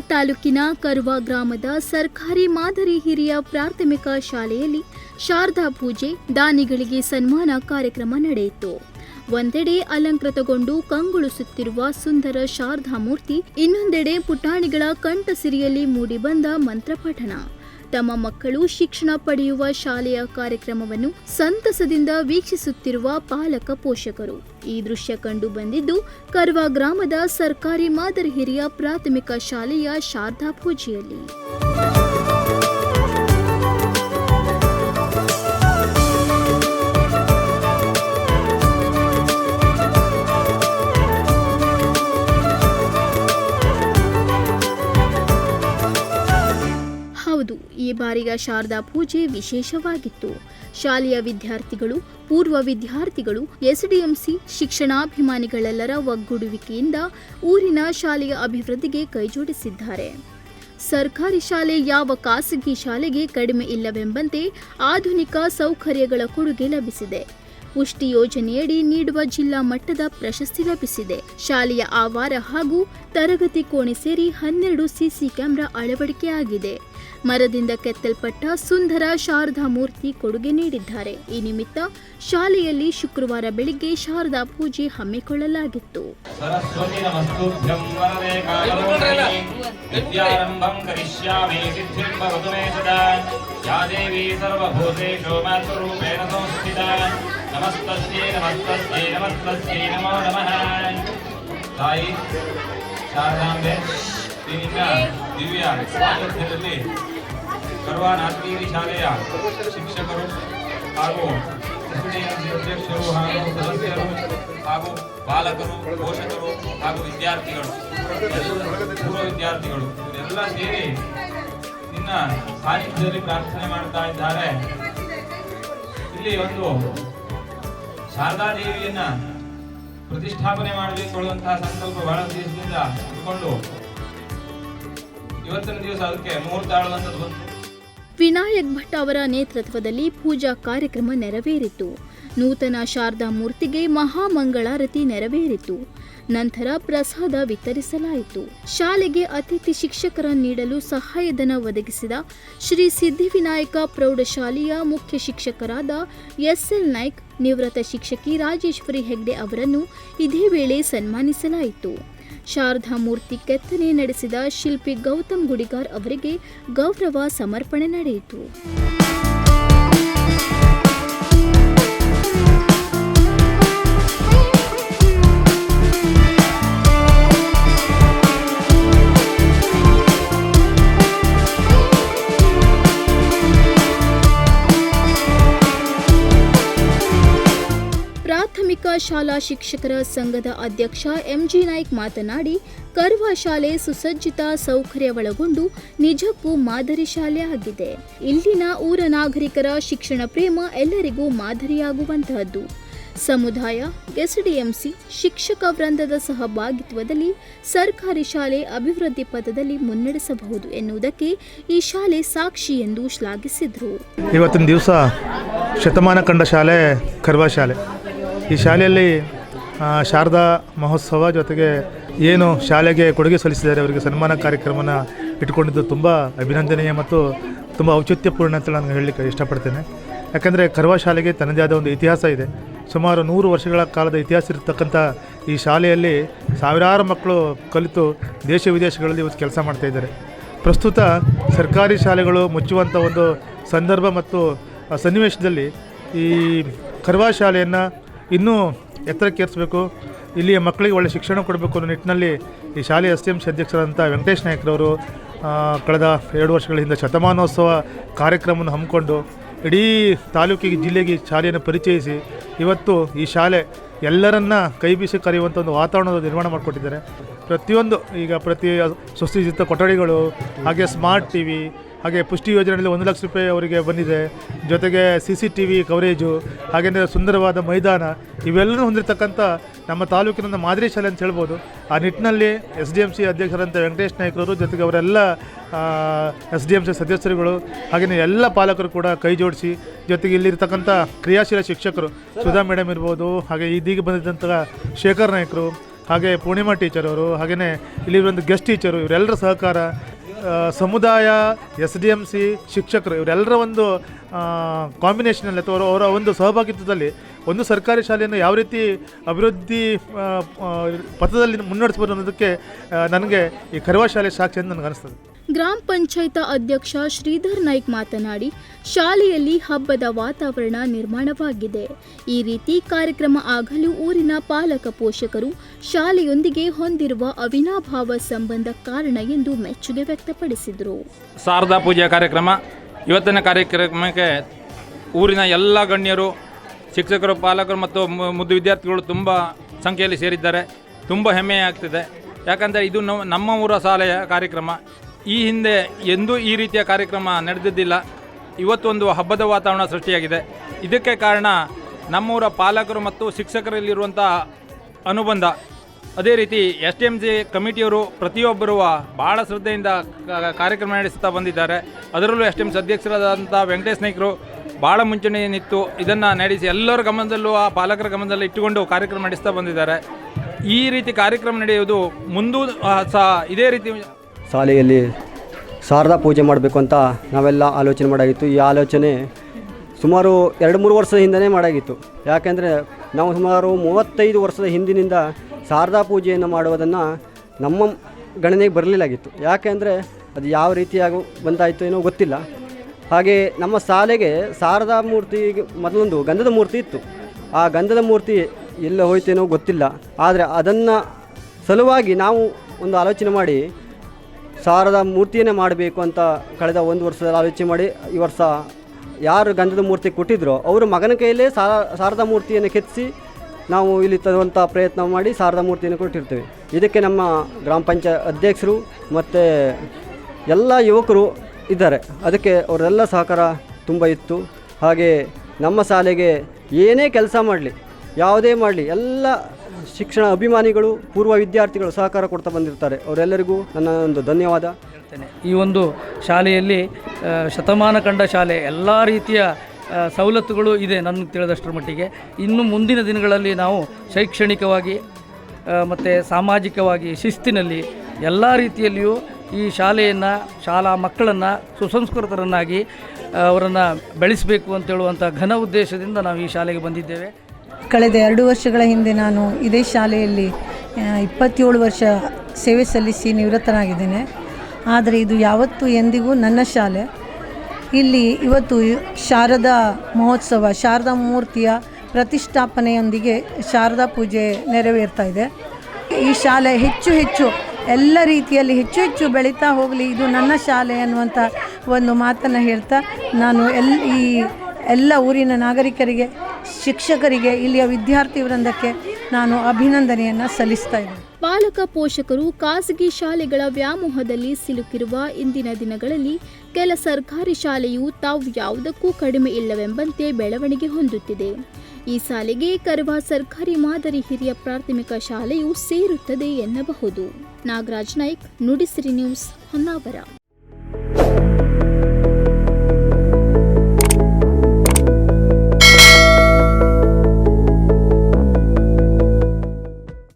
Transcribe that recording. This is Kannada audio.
ತಾಲೂಕಿನ ಕರುವ ಗ್ರಾಮದ ಸರ್ಕಾರಿ ಮಾದರಿ ಹಿರಿಯ ಪ್ರಾಥಮಿಕ ಶಾಲೆಯಲ್ಲಿ ಶಾರದಾ ಪೂಜೆ, ದಾನಿಗಳಿಗೆ ಸನ್ಮಾನ ಕಾರ್ಯಕ್ರಮ ನಡೆಯಿತು. ಒಂದೆಡೆ ಅಲಂಕೃತಗೊಂಡು ಕಂಗೊಳಿಸುತ್ತಿರುವ ಸುಂದರ ಶಾರದಾ ಮೂರ್ತಿ, ಇನ್ನೊಂದೆಡೆ ಪುಟಾಣಿಗಳ ಕಂಠಸಿರಿಯಲ್ಲಿ ಮೂಡಿಬಂದ ಮಂತ್ರಪಠಣ. ತಮ್ಮ ಮಕ್ಕಳು ಶಿಕ್ಷಣ ಪಡೆಯುವ ಶಾಲೆಯ ಕಾರ್ಯಕ್ರಮವನ್ನು ಸಂತಸದಿಂದ ವೀಕ್ಷಿಸುತ್ತಿರುವ ಪಾಲಕ ಪೋಷಕರು. ಈ ದೃಶ್ಯ ಕಂಡು ಬಂದಿದ್ದು, ಕರ್ವಾ ಗ್ರಾಮದ ಸರ್ಕಾರಿ ಮಾದರಿ ಹಿರಿಯ ಪ್ರಾಥಮಿಕ ಶಾಲೆಯ ಶಾರದಾ ಪೂಜೆಯಲ್ಲಿ. ಶಾರದಾ ಪೂಜೆ ವಿಶೇಷವಾಗಿತ್ತು. ಶಾಲೆಯ ವಿದ್ಯಾರ್ಥಿಗಳು, ಪೂರ್ವ ವಿದ್ಯಾರ್ಥಿಗಳು, ಎಸ್ಡಿಎಂಸಿ ಶಿಕ್ಷಣಾಭಿಮಾನಿಗಳೆಲ್ಲರ ಒಗ್ಗೂಡುವಿಕೆಯಿಂದ ಊರಿನ ಶಾಲೆಯ ಅಭಿವೃದ್ಧಿಗೆ ಕೈಜೋಡಿಸಿದ್ದಾರೆ. ಸರ್ಕಾರಿ ಶಾಲೆ ಯಾವ ಖಾಸಗಿ ಶಾಲೆಗೆ ಕಡಿಮೆ ಇಲ್ಲವೆಂಬಂತೆ ಆಧುನಿಕ ಸೌಕರ್ಯಗಳ ಕೊಡುಗೆ ಲಭಿಸಿದೆ. ಪುಷ್ಟಿ ಯೋಜನೆಯಡಿ ನೀಡುವ ಜಿಲ್ಲಾ ಮಟ್ಟದ ಪ್ರಶಸ್ತಿ ಲಭಿಸಿದೆ ಶಾಲೆಯ ಆವಾರ ಹಾಗೂ ತರಗತಿ ಕೋಣೆ ಸೇರಿ ಹನ್ನೆರಡು ಸಿಸಿ ಕ್ಯಾಮೆರಾ ಅಳವಡಿಕೆಯಾಗಿದೆ ಮರದಿಂದ ಕೆತ್ತಲ್ಪಟ್ಟ ಸುಂದರ ಶಾರದಾ ಮೂರ್ತಿ ಕೊಡುಗೆ ನೀಡಿದ್ದಾರೆ ಈ ನಿಮಿತ್ತ ಶಾಲೆಯಲ್ಲಿ ಶುಕ್ರವಾರ ಬೆಳಿಗ್ಗೆ ಶಾರದಾ ಪೂಜೆ ಹಮ್ಮಿಕೊಳ್ಳಲಾಗಿತ್ತು सरस्वती नमस्तुभ्यं वरदे कालरूपिणी विद्यारम्भं करिष्यामि सिद्धिं भवतु मे सदा या देवी सर्वभूतेषु मातृरूपेण संस्थिता ನಮಸ್ತಸ್ಯೈ ನಮಸ್ತಸ್ಯೈ ನಮಸ್ತಸ್ಯೈ ನಮೋ ನಮಃ. ತಾಯಿ, ಶಾರದಾಂಬೆ ನಿನ್ನ ದಿವ್ಯ ಸಾಮರ್ಥ್ಯದಲ್ಲಿ ಸರ್ವಾನಾತ್ಮೀರಿ ಶಾಲೆಯ ಶಿಕ್ಷಕರು ಹಾಗೂ ಅಧ್ಯಕ್ಷರು ಹಾಗೂ ಸದಸ್ಯರು ಹಾಗೂ ಬಾಲಕರು, ಪೋಷಕರು ಹಾಗೂ ವಿದ್ಯಾರ್ಥಿಗಳು, ಪೂರ್ವ ವಿದ್ಯಾರ್ಥಿಗಳು, ಇವರೆಲ್ಲ ಸೇರಿ ನಿನ್ನ ಸಾನ್ನಿಧ್ಯದಲ್ಲಿ ಪ್ರಾರ್ಥನೆ ಮಾಡ್ತಾ ಇದ್ದಾರೆ. ಇಲ್ಲಿ ಒಂದು ಶಾರದಾ ದೇವಿಯನ್ನ ಪ್ರತಿಷ್ಠಾಪನೆ ಮಾಡಬೇಕು ಹೇಳುವಂತಹ ಸಂಕಲ್ಪ ಬಹಳ ದಿವಸದಿಂದ ಇಟ್ಕೊಂಡು ಇವತ್ತಿನ ದಿವಸ ಅದಕ್ಕೆ ಮುಹೂರ್ತ ಆಳುವಂಥದ್ದು ಬಂತು. ವಿನಾಯಕ್ ಭಟ್ ಅವರ ನೇತೃತ್ವದಲ್ಲಿ ಪೂಜಾ ಕಾರ್ಯಕ್ರಮ ನೆರವೇರಿತು. ನೂತನ ಶಾರದಾ ಮೂರ್ತಿಗೆ ಮಹಾಮಂಗಳಾರತಿ ನೆರವೇರಿತು. ನಂತರ ಪ್ರಸಾದ ವಿತರಿಸಲಾಯಿತು. ಶಾಲೆಗೆ ಅತಿಥಿ ಶಿಕ್ಷಕರ ನೀಡಲು ಸಹಾಯಧನ ಒದಗಿಸಿದ ಶ್ರೀ ಸಿದ್ಧಿವಿನಾಯಕ ಪ್ರೌಢಶಾಲೆಯ ಮುಖ್ಯ ಶಿಕ್ಷಕರಾದ ಎಸ್ಎಲ್ ನಾಯ್ಕ್, ನಿವೃತ್ತ ಶಿಕ್ಷಕಿ ರಾಜೇಶ್ವರಿ ಹೆಗ್ಡೆ ಅವರನ್ನು ಇದೇ ವೇಳೆ ಸನ್ಮಾನಿಸಲಾಯಿತು. ಶಾರದಾ ಮೂರ್ತಿ ಕೆತ್ತನೆ ನಡೆಸಿದ ಶಿಲ್ಪಿ ಗೌತಮ್ ಗುಡಿಗಾರ್ ಅವರಿಗೆ ಗೌರವ ಸಮರ್ಪಣೆ ನಡೆಯಿತು. ಪ್ರಾಥಮಿಕ ಶಾಲಾ ಶಿಕ್ಷಕರ ಸಂಘದ ಅಧ್ಯಕ್ಷ ಎಂಜಿ ನಾಯ್ಕ್ ಮಾತನಾಡಿ, ಕರ್ವ ಶಾಲೆ ಸುಸಜ್ಜಿತ ಸೌಕರ್ಯ ಒಳಗೊಂಡು ನಿಜಕ್ಕೂ ಮಾದರಿ ಶಾಲೆ ಆಗಿದೆ. ಇಲ್ಲಿನ ಊರ ನಾಗರಿಕರ ಶಿಕ್ಷಣ ಪ್ರೇಮ ಎಲ್ಲರಿಗೂ ಮಾದರಿಯಾಗುವಂತಹದ್ದು. ಸಮುದಾಯ, ಎಸ್ಡಿಎಂಸಿ, ಶಿಕ್ಷಕ ವೃಂದದ ಸಹಭಾಗಿತ್ವದಲ್ಲಿ ಸರ್ಕಾರಿ ಶಾಲೆ ಅಭಿವೃದ್ಧಿ ಪಥದಲ್ಲಿ ಮುನ್ನಡೆಸಬಹುದು ಎನ್ನುವುದಕ್ಕೆ ಈ ಶಾಲೆ ಸಾಕ್ಷಿ ಎಂದು ಶ್ಲಾಘಿಸಿದರು. ಇವತ್ತಿನ ದಿವಸ ಶತಮಾನ ಕಂಡ ಶಾಲೆ ಕರ್ವ ಶಾಲೆ. ಈ ಶಾಲೆಯಲ್ಲಿ ಶಾರದಾ ಮಹೋತ್ಸವ ಜೊತೆಗೆ ಏನು ಶಾಲೆಗೆ ಕೊಡುಗೆ ಸಲ್ಲಿಸಿದ್ದಾರೆ, ಅವರಿಗೆ ಸನ್ಮಾನ ಕಾರ್ಯಕ್ರಮನ ಇಟ್ಕೊಂಡಿದ್ದು ತುಂಬ ಅಭಿನಂದನೀಯ ಮತ್ತು ತುಂಬ ಔಚಿತ್ಯಪೂರ್ಣ ಅಂತ ನಾನು ಹೇಳಲಿಕ್ಕೆ ಇಷ್ಟಪಡ್ತೇನೆ. ಯಾಕಂದರೆ ಕರ್ವ ಶಾಲೆಗೆ ತನ್ನದೇ ಆದ ಒಂದು ಇತಿಹಾಸ ಇದೆ. ಸುಮಾರು ನೂರು ವರ್ಷಗಳ ಕಾಲದ ಇತಿಹಾಸ ಇರತಕ್ಕಂಥ ಈ ಶಾಲೆಯಲ್ಲಿ ಸಾವಿರಾರು ಮಕ್ಕಳು ಕಲಿತು ದೇಶ ವಿದೇಶಗಳಲ್ಲಿ ಇವತ್ತು ಕೆಲಸ ಮಾಡ್ತಾಯಿದ್ದಾರೆ ಪ್ರಸ್ತುತ ಸರ್ಕಾರಿ ಶಾಲೆಗಳು ಮುಚ್ಚುವಂಥ ಒಂದು ಸಂದರ್ಭ ಮತ್ತು ಸನ್ನಿವೇಶದಲ್ಲಿ ಈ ಕರ್ವಾ ಶಾಲೆಯನ್ನು ಇನ್ನೂ ಎತ್ತರಕ್ಕೇರಿಸಬೇಕು ಇಲ್ಲಿಯ ಮಕ್ಕಳಿಗೆ ಒಳ್ಳೆಯ ಶಿಕ್ಷಣ ಕೊಡಬೇಕು ಅನ್ನೋ ನಿಟ್ಟಿನಲ್ಲಿ ಈ ಶಾಲೆಯ ಎಸ್ ಟಿ ಎಂ ಸಿ ಅಧ್ಯಕ್ಷರಾದಂಥ ವೆಂಕಟೇಶ್ ನಾಯಕ್ರವರು ಕಳೆದ ಎರಡು ವರ್ಷಗಳ ಹಿಂದೆ ಶತಮಾನೋತ್ಸವ ಕಾರ್ಯಕ್ರಮವನ್ನು ಹಮ್ಮಿಕೊಂಡು ಇಡೀ ತಾಲೂಕಿಗೆ ಜಿಲ್ಲೆಗೆ ಶಾಲೆಯನ್ನು ಪರಿಚಯಿಸಿ ಇವತ್ತು ಈ ಶಾಲೆ ಎಲ್ಲರನ್ನ ಕೈ ಬೀಸಿ ಕರೆಯುವಂಥ ಒಂದು ವಾತಾವರಣದ ನಿರ್ಮಾಣ ಮಾಡಿಕೊಟ್ಟಿದ್ದಾರೆ. ಪ್ರತಿಯೊಂದು ಈಗ ಪ್ರತಿ ಸುಸ್ಥಿತ ಕೊಠಡಿಗಳು, ಹಾಗೆ ಸ್ಮಾರ್ಟ್ ಟಿ ವಿ ಹಾಗೆ ಪುಷ್ಟಿ ಯೋಜನೆಯಲ್ಲಿ ಒಂದು ಲಕ್ಷ ರೂಪಾಯಿ ಅವರಿಗೆ ಬಂದಿದೆ. ಜೊತೆಗೆ C C T V coverage ಹಾಗೆಯೇ ಸುಂದರವಾದ ಮೈದಾನ, ಇವೆಲ್ಲನೂ ಹೊಂದಿರತಕ್ಕಂಥ ನಮ್ಮ ತಾಲೂಕಿನ ಒಂದು ಮಾದರಿ ಶಾಲೆ ಅಂತ ಹೇಳ್ಬೋದು. ಆ ನಿಟ್ಟಿನಲ್ಲಿ ಎಸ್ ಡಿ ಎಂ ಸಿ ಅಧ್ಯಕ್ಷರಂತ ವೆಂಕಟೇಶ್ ನಾಯ್ಕರವರು, ಜೊತೆಗೆ ಅವರೆಲ್ಲ ಎಸ್ ಡಿ ಎಂ ಸಿ ಸದಸ್ಯರುಗಳು ಹಾಗೆಯೇ ಎಲ್ಲ ಪಾಲಕರು ಕೂಡ ಕೈ ಜೋಡಿಸಿ, ಜೊತೆಗೆ ಇಲ್ಲಿರ್ತಕ್ಕಂಥ ಕ್ರಿಯಾಶೀಲ ಶಿಕ್ಷಕರು, ಸುಧಾ ಮೇಡಮ್ ಇರ್ಬೋದು, ಹಾಗೆ ಇದೀಗ ಬಂದಿದ್ದಂಥ ಶೇಖರ್ ನಾಯ್ಕರು ಹಾಗೆ ಪೂರ್ಣಿಮಾ ಟೀಚರ್ ಅವರು ಹಾಗೆಯೇ ಇಲ್ಲಿ ಒಂದು ಗೆಸ್ಟ್ ಟೀಚರು ಇವರೆಲ್ಲರ ಸಹಕಾರ ಸಮುದಾಯ ಎಸ್ ಡಿ ಎಂ ಸಿ ಶಿಕ್ಷಕರು ಇವರೆಲ್ಲರ ಒಂದು ಕಾಂಬಿನೇಷನಲ್ಲಿ ಅಥವಾ ಅವರ- ಒಂದು ಸಹಭಾಗಿತ್ವದಲ್ಲಿ ಒಂದು ಸರ್ಕಾರಿ ಶಾಲೆಯನ್ನು ಯಾವ ರೀತಿ ಅಭಿವೃದ್ಧಿ ಪಥದಲ್ಲಿ ಮುನ್ನಡೆಸ್ಬೋದು ಅನ್ನೋದಕ್ಕೆ ನನಗೆ ಈ ಕರವಾ ಶಾಲೆ ಸಾಕ್ಷಿ ಅಂತ ನನಗೆ ಅನಿಸ್ತದೆ. ಗ್ರಾಮ ಪಂಚಾಯತ ಅಧ್ಯಕ್ಷ ಶ್ರೀಧರ್ ನಾಯ್ಕ್ ಮಾತನಾಡಿ, ಶಾಲೆಯಲ್ಲಿ ಹಬ್ಬದ ವಾತಾವರಣ ನಿರ್ಮಾಣವಾಗಿದೆ. ಈ ರೀತಿ ಕಾರ್ಯಕ್ರಮ ಆಗಲು ಊರಿನ ಪಾಲಕ ಪೋಷಕರು ಶಾಲೆಯೊಂದಿಗೆ ಹೊಂದಿರುವ ಅವಿನಾಭಾವ ಸಂಬಂಧ ಕಾರಣ ಎಂದು ಮೆಚ್ಚುಗೆ ವ್ಯಕ್ತಪಡಿಸಿದರು. ಶಾರದಾ ಪೂಜಾ ಕಾರ್ಯಕ್ರಮ, ಇವತ್ತಿನ ಕಾರ್ಯಕ್ರಮಕ್ಕೆ ಊರಿನ ಎಲ್ಲ ಗಣ್ಯರು, ಶಿಕ್ಷಕರು, ಪಾಲಕರು ಮತ್ತು ಮುದ್ದು ವಿದ್ಯಾರ್ಥಿಗಳು ತುಂಬ ಸಂಖ್ಯೆಯಲ್ಲಿ ಸೇರಿದ್ದಾರೆ. ತುಂಬ ಹೆಮ್ಮೆ ಆಗ್ತಿದೆ ಯಾಕಂದರೆ ಇದು ನಮ್ಮ- ನಮ್ಮ ಊರ ಶಾಲೆಯ ಕಾರ್ಯಕ್ರಮ. ಈ ಹಿಂದೆ ಎಂದೂ ಈ ರೀತಿಯ ಕಾರ್ಯಕ್ರಮ ನಡೆದಿದ್ದಿಲ್ಲ. ಇವತ್ತೊಂದು ಹಬ್ಬದ ವಾತಾವರಣ ಸೃಷ್ಟಿಯಾಗಿದೆ. ಇದಕ್ಕೆ ಕಾರಣ ನಮ್ಮೂರ ಪಾಲಕರು ಮತ್ತು ಶಿಕ್ಷಕರಲ್ಲಿರುವಂಥ ಅನುಬಂಧ. ಅದೇ ರೀತಿ ಎಸ್ ಡಿ ಎಂ ಜಿ ಕಮಿಟಿಯವರು ಪ್ರತಿಯೊಬ್ಬರು ಭಾಳ ಶ್ರದ್ಧೆಯಿಂದ ಕಾರ್ಯಕ್ರಮ ನಡೆಸುತ್ತಾ ಬಂದಿದ್ದಾರೆ. ಅದರಲ್ಲೂ ಎಸ್ ಡಿ ಎಂ ಸಿ ಅಧ್ಯಕ್ಷರಾದಂಥ ವೆಂಕಟೇಶ್ ನಾಯ್ಕರು ಭಾಳ ಮುಂಚೂಣಿ ನಿಂತು ಇದನ್ನು ನಡೆಸಿ ಎಲ್ಲರ ಗಮನದಲ್ಲೂ ಆ ಪಾಲಕರ ಗಮನದಲ್ಲಿ ಇಟ್ಟುಕೊಂಡು ಕಾರ್ಯಕ್ರಮ ನಡೆಸ್ತಾ ಬಂದಿದ್ದಾರೆ. ಈ ರೀತಿ ಕಾರ್ಯಕ್ರಮ ನಡೆಯುವುದು ಮುಂದೂ ಸಹ ಇದೇ ರೀತಿ ಶಾಲೆಯಲ್ಲಿ ಶಾರದಾ ಪೂಜೆ ಮಾಡಬೇಕು ಅಂತ ನಾವೆಲ್ಲ ಆಲೋಚನೆ ಮಾಡಾಗಿತ್ತು. ಈ ಆಲೋಚನೆ ಸುಮಾರು ಎರಡು ಮೂರು ವರ್ಷದ ಹಿಂದೆಯೇ ಮಾಡಾಗಿತ್ತು. ಯಾಕೆಂದರೆ ನಾವು ಸುಮಾರು ಮೂವತ್ತೈದು ವರ್ಷದ ಹಿಂದಿನಿಂದ ಶಾರದಾ ಪೂಜೆಯನ್ನು ಮಾಡುವುದನ್ನು ನಮ್ಮ ಗಣನೆಗೆ ಬರಲಿಲ್ಲಾಗಿತ್ತು. ಯಾಕೆಂದರೆ ಅದು ಯಾವ ರೀತಿಯಾಗಿ ಬಂದಾಯಿತು ಏನೋ ಗೊತ್ತಿಲ್ಲ. ಹಾಗೆ ನಮ್ಮ ಶಾಲೆಗೆ ಶಾರದಾ ಮೂರ್ತಿ ಮೊದಲೊಂದು ಗಂಧದ ಮೂರ್ತಿ ಇತ್ತು. ಆ ಗಂಧದ ಮೂರ್ತಿ ಎಲ್ಲ ಹೋಯ್ತೇನೋ ಗೊತ್ತಿಲ್ಲ. ಆದರೆ ಅದನ್ನು ಸಲುವಾಗಿ ನಾವು ಒಂದು ಆಲೋಚನೆ ಮಾಡಿ ಶಾರದಾ ಮೂರ್ತಿಯನ್ನೇ ಮಾಡಬೇಕು ಅಂತ ಕಳೆದ ಒಂದು ವರ್ಷದಲ್ಲಿ ಆಲೋಚನೆ ಮಾಡಿ ಈ ವರ್ಷ ಯಾರು ಗಂಧದ ಮೂರ್ತಿ ಕೊಟ್ಟಿದ್ರೋ ಅವರು ಮಗನ ಕೈಯಲ್ಲೇ ಸಾರದ ಶಾರದಾ ಮೂರ್ತಿಯನ್ನು ಕೆತ್ತಿಸಿ ನಾವು ಇಲ್ಲಿ ತರುವಂಥ ಪ್ರಯತ್ನ ಮಾಡಿ ಶಾರದಾ ಮೂರ್ತಿಯನ್ನು ಕೊಟ್ಟಿರ್ತೇವೆ. ಇದಕ್ಕೆ ನಮ್ಮ ಗ್ರಾಮ ಪಂಚಾಯತ್ ಅಧ್ಯಕ್ಷರು ಮತ್ತು ಎಲ್ಲ ಯುವಕರು ಇದ್ದಾರೆ. ಅದಕ್ಕೆ ಅವರೆಲ್ಲ ಸಹಕಾರ ತುಂಬ ಇತ್ತು. ಹಾಗೆ ನಮ್ಮ ಶಾಲೆಗೆ ಏನೇ ಕೆಲಸ ಮಾಡಲಿ, ಯಾವುದೇ ಮಾಡಲಿ, ಎಲ್ಲ ಶಿಕ್ಷಣ ಅಭಿಮಾನಿಗಳು, ಪೂರ್ವ ವಿದ್ಯಾರ್ಥಿಗಳು ಸಹಕಾರ ಕೊಡ್ತಾ ಬಂದಿರ್ತಾರೆ. ಅವರೆಲ್ಲರಿಗೂ ನನ್ನ ಒಂದು ಧನ್ಯವಾದ. ಹೇಳ್ತೇನೆ. ಈ ಒಂದು ಶಾಲೆಯಲ್ಲಿ ಶತಮಾನ ಕಂಡ ಶಾಲೆ, ಎಲ್ಲ ರೀತಿಯ ಸವಲತ್ತುಗಳು ಇದೆ ನನಗೆ ತಿಳಿದಷ್ಟರ ಮಟ್ಟಿಗೆ. ಇನ್ನು ಮುಂದಿನ ದಿನಗಳಲ್ಲಿ ನಾವು ಶೈಕ್ಷಣಿಕವಾಗಿ ಮತ್ತು ಸಾಮಾಜಿಕವಾಗಿ, ಶಿಸ್ತಿನಲ್ಲಿ, ಎಲ್ಲ ರೀತಿಯಲ್ಲಿಯೂ ಈ ಶಾಲೆಯನ್ನು, ಶಾಲಾ ಮಕ್ಕಳನ್ನು ಸುಸಂಸ್ಕೃತರನ್ನಾಗಿ ಅವರನ್ನು ಬೆಳೆಸಬೇಕು ಅಂತೇಳುವಂಥ ಘನ ಉದ್ದೇಶದಿಂದ ನಾವು ಈ ಶಾಲೆಗೆ ಬಂದಿದ್ದೇವೆ. ಕಳೆದ ಎರಡು ವರ್ಷಗಳ ಹಿಂದೆ ನಾನು ಇದೇ ಶಾಲೆಯಲ್ಲಿ ಇಪ್ಪತ್ತೇಳು ವರ್ಷ ಸೇವೆ ಸಲ್ಲಿಸಿ ನಿವೃತ್ತನಾಗಿದ್ದೇನೆ. ಆದರೆ ಇದು ಯಾವತ್ತೂ ಎಂದಿಗೂ ನನ್ನ ಶಾಲೆ. ಇಲ್ಲಿ ಇವತ್ತು ಶಾರದಾ ಮಹೋತ್ಸವ, ಶಾರದಾ ಮೂರ್ತಿಯ ಪ್ರತಿಷ್ಠಾಪನೆಯೊಂದಿಗೆ ಶಾರದಾ ಪೂಜೆ ನೆರವೇರ್ತಾ ಇದೆ. ಈ ಶಾಲೆ ಹೆಚ್ಚು ಹೆಚ್ಚು ಎಲ್ಲ ರೀತಿಯಲ್ಲಿ ಹೆಚ್ಚು ಹೆಚ್ಚು ಬೆಳೀತಾ ಹೋಗಲಿ, ಇದು ನನ್ನ ಶಾಲೆ ಅನ್ನುವಂಥ ಒಂದು ಮಾತನ್ನು ಹೇಳ್ತಾ, ನಾನು ಎಲ್ ಈ ಎಲ್ಲ ಊರಿನ ನಾಗರಿಕರಿಗೆ ಶಿಕ್ಷಕರಿಗೆ, ಇಲ್ಲಿಯ ವಿದ್ಯಾರ್ಥಿ ವೃಂದಕ್ಕೆ ನಾನು ಅಭಿನಂದನೆಯನ್ನು ಸಲ್ಲಿಸ್ತಾ ಇದ್ದೇನೆ. ಪಾಲಕ ಪೋಷಕರು ಖಾಸಗಿ ಶಾಲೆಗಳ ವ್ಯಾಮೋಹದಲ್ಲಿ ಸಿಲುಕಿರುವ ಇಂದಿನ ದಿನಗಳಲ್ಲಿ ಕೆಲ ಸರ್ಕಾರಿ ಶಾಲೆಯು ತಾವು ಯಾವುದಕ್ಕೂ ಕಡಿಮೆ ಇಲ್ಲವೆಂಬಂತೆ ಬೆಳವಣಿಗೆ ಹೊಂದುತ್ತಿದೆ. ಈ ಸಾಲಿಗೆ ಕರವಾ ಸರ್ಕಾರಿ ಮಾದರಿ ಹಿರಿಯ ಪ್ರಾಥಮಿಕ ಶಾಲೆಯು ಸೇರುತ್ತದೆ ಎನ್ನಬಹುದು. ನಾಗರಾಜ್ ನಾಯ್ಕ್, ನುಡಿಸಿರಿ ನ್ಯೂಸ್ ಹೊನ್ನಾವರ.